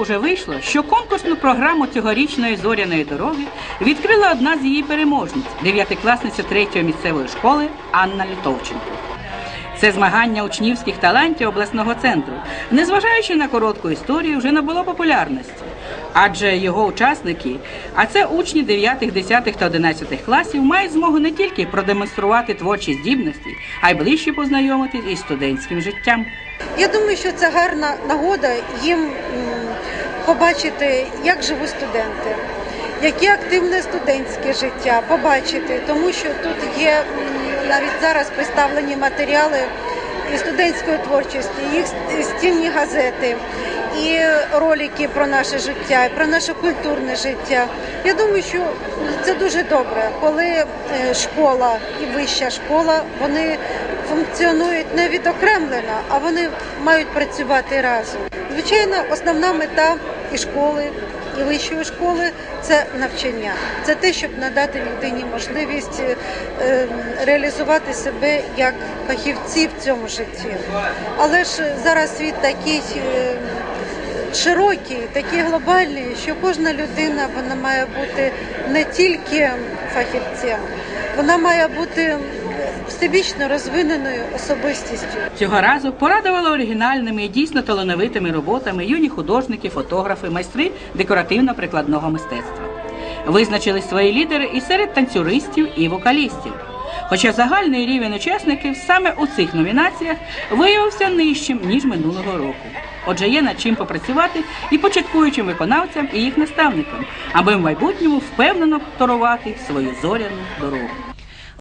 вже вийшло, що конкурсну програму цьогорічної зоряної дороги відкрила одна з її переможниць, дев'ятикласниця третьої місцевої школи Анна Літовченко. Це змагання учнівських талантів обласного центру, незважаючи на коротку історію, вже набуло популярності. Адже його учасники, а це учні 9, 10 та 11 класів, мають змогу не тільки продемонструвати творчі здібності, а й ближче познайомитись із студентським життям. Я думаю, що це гарна нагода їм побачити, як живуть студенти, яке активне студентське життя, побачити, тому що тут є навіть зараз представлені матеріали і студентської творчості, їх стільні газети, і ролики про наше життя, і про наше культурне життя. Я думаю, що це дуже добре, коли е, школа і вища школа вони функціонують не відокремлено, а вони мають працювати разом. Звичайно, основна мета і школи, і вищої школи це навчання. Це те, щоб надати людині можливість е, реалізувати себе як фахівці в цьому житті. Але ж зараз світ такий. е, Широкий, такий глобальний, що кожна людина вона має бути не тільки фахівцем, вона має бути всебічно розвиненою особистістю. Цього разу порадували оригінальними і дійсно талановитими роботами юні художники, фотографи, майстри декоративно-прикладного мистецтва. Визначили свої лідери і серед танцюристів і вокалістів. Хоча загальний рівень учасників саме у цих номінаціях виявився нижчим ніж минулого року. Отже, є над чим попрацювати і початкуючим виконавцям, і їх наставникам, аби в майбутньому впевнено торувати свою зоряну дорогу.